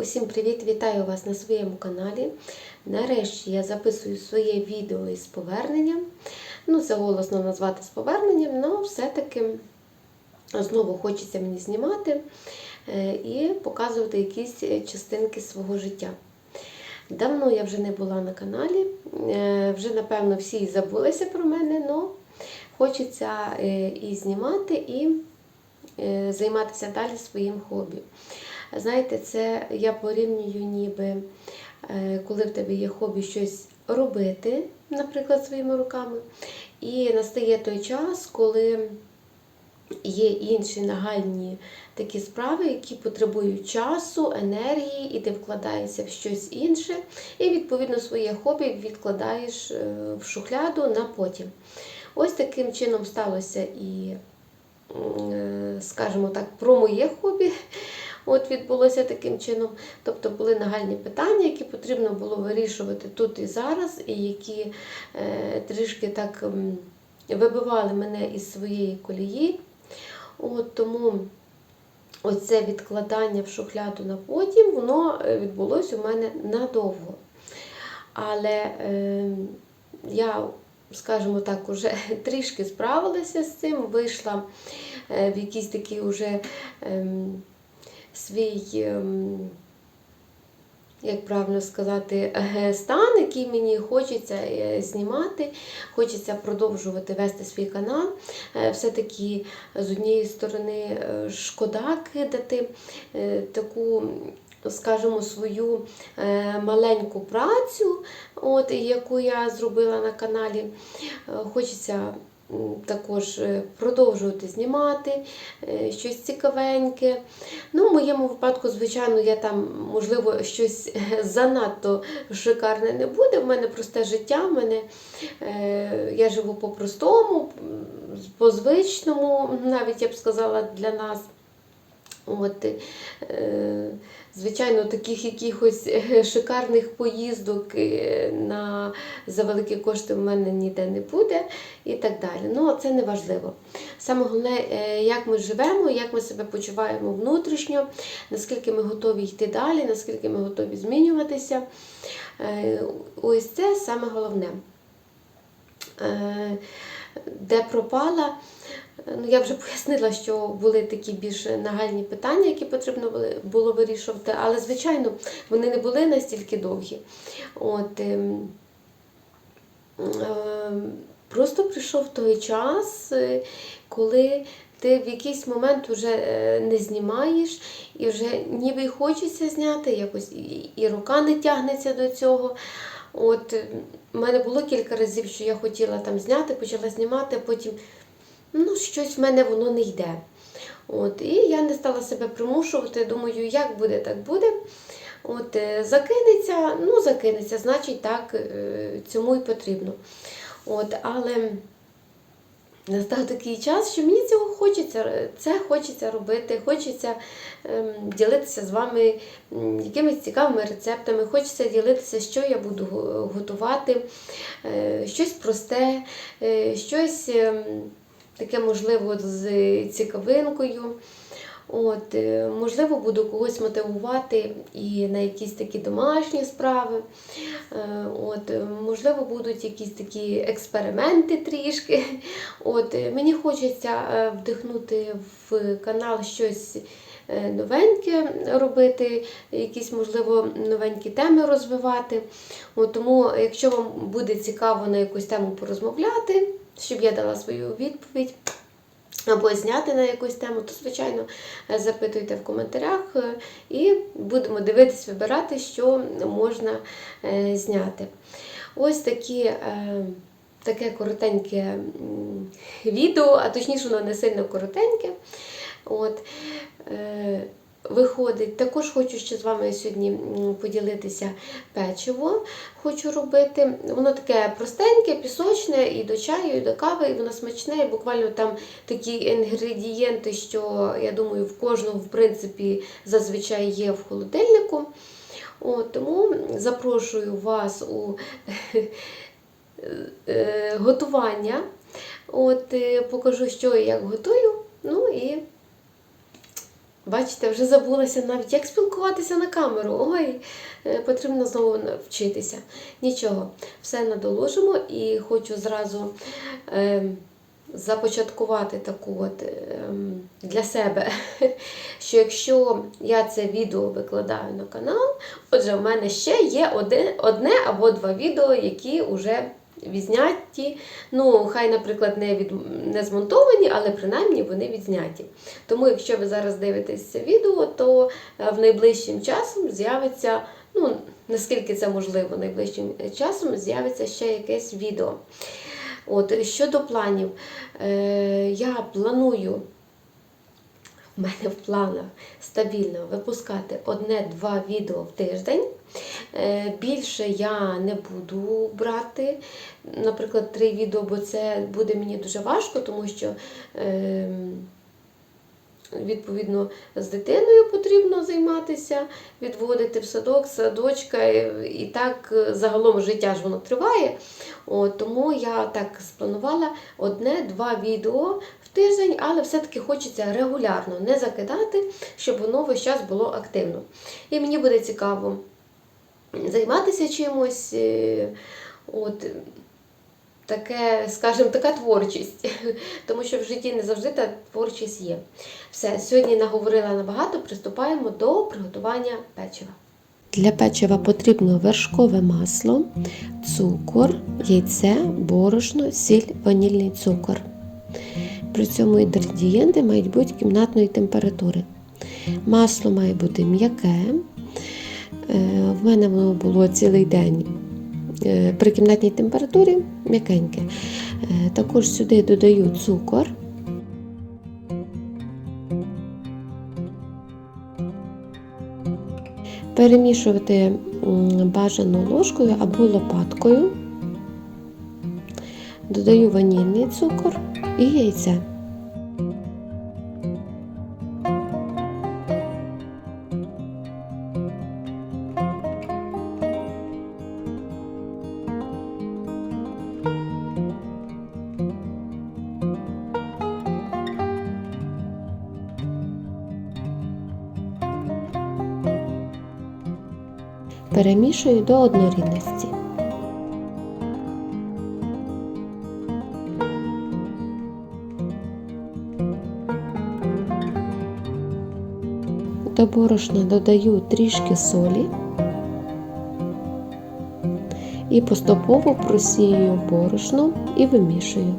Усім привіт! Вітаю вас на своєму каналі. Нарешті я записую своє відео із поверненням. Ну, це голосно назвати з поверненням, але все-таки знову хочеться мені знімати е, і показувати якісь частинки свого життя. Давно я вже не була на каналі, е, вже, напевно, всі забулися про мене, але хочеться е, і знімати, і е, займатися далі своїм хобі. Знаєте, це я порівнюю, ніби е, коли в тебе є хобі щось робити, наприклад, своїми руками, і настає той час, коли є інші нагальні такі справи, які потребують часу, енергії, і ти вкладаєшся в щось інше, і, відповідно, своє хобі відкладаєш е, в шухляду на потім. Ось таким чином сталося і, е, скажімо так, про моє хобі. От відбулося таким чином. Тобто були нагальні питання, які потрібно було вирішувати тут і зараз, і які е, трішки так вибивали мене із своєї колії. От Тому оце відкладання в шухляду на потім, воно е, відбулося у мене надовго. Але е, я, скажімо так, уже трішки справилася з цим, вийшла е, в якийсь такий уже. Свій, ем, як правильно сказати, стан, який мені хочеться е, знімати, хочеться продовжувати вести свій канал. Е, Все-таки з однієї сторони е, шкода кидати таку. Скажімо, свою маленьку працю, от, яку я зробила на каналі. Хочеться також е, продовжувати знімати е, щось цікавеньке. Ну, в моєму випадку, звичайно, я там, можливо, щось занадто шикарне не буде. В мене просте життя, в мене, е, я живу по-простому, по-звичному, навіть я б сказала, для нас. От, е, звичайно, таких якихось е, шикарних поїздок е, на, за великі кошти в мене ніде не буде і так далі. Ну, це не важливо. Саме головне, е, як ми живемо, як ми себе почуваємо внутрішньо, наскільки ми готові йти далі, наскільки ми готові змінюватися. Е, Ось це саме головне. Е, Де пропала. Ну, я вже пояснила, що були такі більш нагальні питання, які потрібно було вирішувати, але, звичайно, вони не були настільки довгі. От, ем, ем, просто прийшов той час, е, коли ти в якийсь момент вже е, не знімаєш, і вже ніби хочеться зняти, якось і, рука не тягнеться до цього. От, е, в мене було кілька разів, що я хотіла там зняти, почала знімати, а потім ну, щось в мене воно не йде. От, і я не стала себе примушувати, думаю, як буде, так буде. От, закинеться, ну закинеться, значить так цьому і потрібно. От, але настав такий час, що мені цього хочеться, це хочеться робити, хочеться ем, ділитися з вами якимись цікавими рецептами, хочеться ділитися, що я буду готувати, е, щось просте, е, щось. ем, таке, можливо, з цікавинкою. От, е, можливо, буду когось мотивувати і на якісь такі домашні справи. Е, От, е, можливо, будуть якісь такі експерименти трішки. От, мені хочеться вдихнути в канал щось новеньке робити, якісь, можливо, новенькі теми розвивати. От, тому, якщо вам буде цікаво на якусь тему порозмовляти, щоб я дала свою відповідь. Або зняти на якусь тему, то, звичайно, запитуйте в коментарях е, і будемо дивитись, вибирати, що можна е, зняти. Ось такі, е, таке коротеньке відео, а точніше, воно не сильно коротеньке. От, Виходить, також хочу ще з вами сьогодні поділитися печиво. Хочу робити. Воно таке простеньке, пісочне, і до чаю, і до кави, і воно смачне. І буквально там такі інгредієнти, що я думаю, в кожного в принципі зазвичай є в холодильнику. От, тому запрошую вас у е, готування. От, е, покажу, що і як готую. Ну і Бачите, вже забулася навіть, як спілкуватися на камеру. Ой, е, потрібно знову вчитися. Нічого, все надоложимо і хочу зразу е, започаткувати таку от е, для себе, що якщо я це відео викладаю на канал, отже, в мене ще є одне, одне або два відео, які вже відзняті. Ну, хай, наприклад, не, від, не змонтовані, але принаймні вони відзняті. Тому, якщо ви зараз дивитесь це відео, то е, в найближчим часом з'явиться, ну, наскільки це можливо, найближчим часом з'явиться ще якесь відео. От, щодо планів, е, я планую. В мене в планах стабільно випускати одне-два відео в тиждень. Е, Більше я не буду брати, наприклад, три відео, бо це буде мені дуже важко, тому що е, відповідно з дитиною потрібно займатися, відводити в садок, садочка, і і так е, загалом життя ж воно триває. От, тому я так спланувала одне-два відео тиждень, але все-таки хочеться регулярно не закидати, щоб воно весь час було активно. І мені буде цікаво займатися чимось. е, От, таке, скажімо, така творчість, тому що в житті не завжди та творчість є. Все, сьогодні наговорила набагато, приступаємо до приготування печива. Для печива потрібно вершкове масло, цукор, яйце, борошно, сіль, ванільний цукор. При цьому інгредієнти мають бути кімнатної температури. Масло має бути м'яке. Е, В мене воно було цілий день е, при кімнатній температурі м'якеньке. Е, Також сюди додаю цукор. Перемішувати м, бажано ложкою або лопаткою. Додаю ванільний цукор і яйце. Перемішую до однорідності. До борошна додаю трішки солі і поступово просію борошно і вимішую.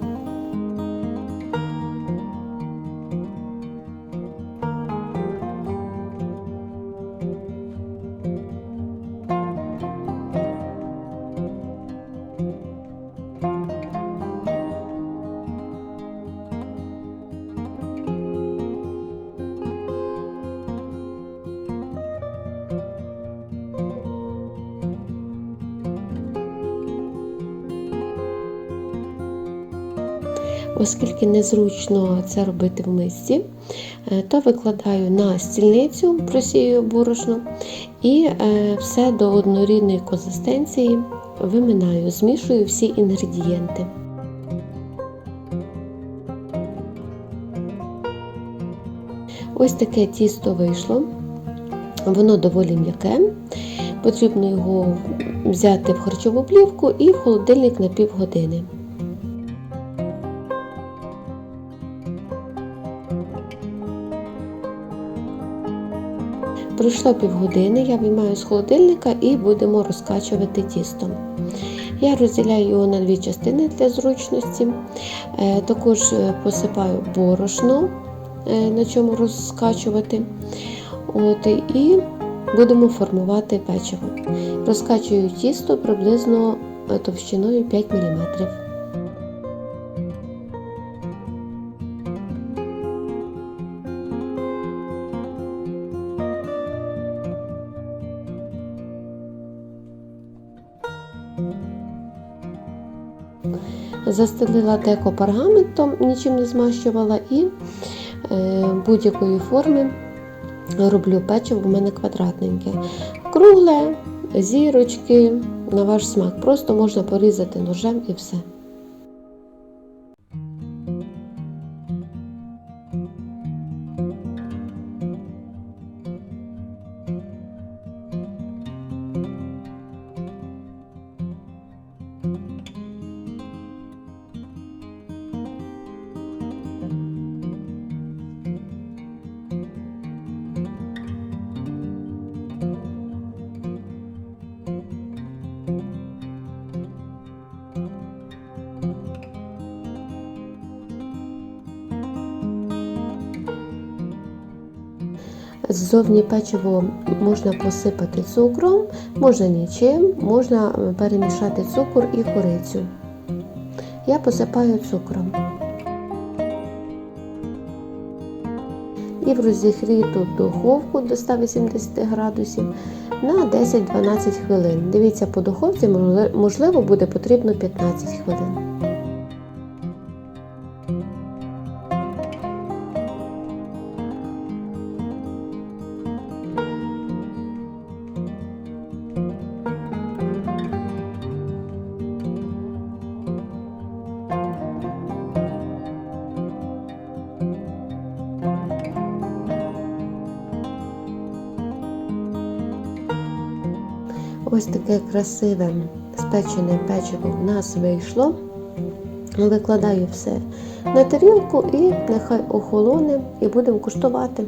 Оскільки незручно це робити в мисці, е, то викладаю на стільницю, просію борошно і е, все до однорідної консистенції виминаю, змішую всі інгредієнти. Ось таке тісто вийшло. Воно доволі м'яке. Потрібно його взяти в харчову плівку і в холодильник на півгодини. Пройшло півгодини, я виймаю з холодильника і будемо розкачувати тісто. Я розділяю його на дві частини для зручності. Е, Також е, посипаю борошно, е, на чому розкачувати. От, І будемо формувати печиво. Розкачую тісто приблизно товщиною 5 мм. Застелила деко пергаментом, нічим не змащувала, і е, будь-якої форми роблю печиво, в мене квадратненьке. Кругле, зірочки, на ваш смак. Просто можна порізати ножем і все. Ззовні печиво можна посипати цукром, можна нічим, можна е, перемішати цукор і корицю. Я посипаю цукром. І в розігріту духовку до 180 градусів на 10-12 хвилин. Дивіться, по духовці можливо буде потрібно 15 хвилин. Ось таке красиве спечене печиво в нас вийшло. Викладаю все на тарілку і нехай охолоне і будемо куштувати.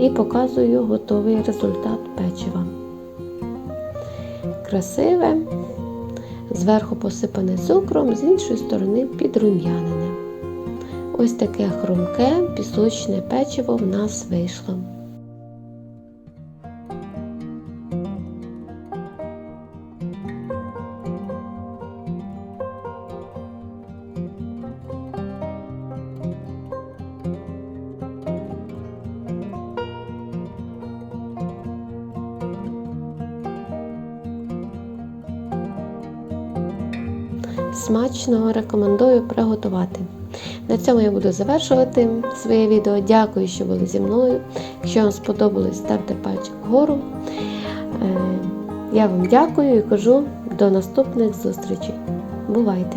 І показую готовий результат печива. Красиве, зверху посипане цукром, з іншої сторони підрум'янене. Ось таке хрумке пісочне печиво в нас вийшло. Смачно рекомендую приготувати. На цьому я буду завершувати своє відео. Дякую, що були зі мною. Якщо вам сподобалось, ставте пальчик вгору. Е, Я вам дякую і кажу до наступних зустрічей. Бувайте!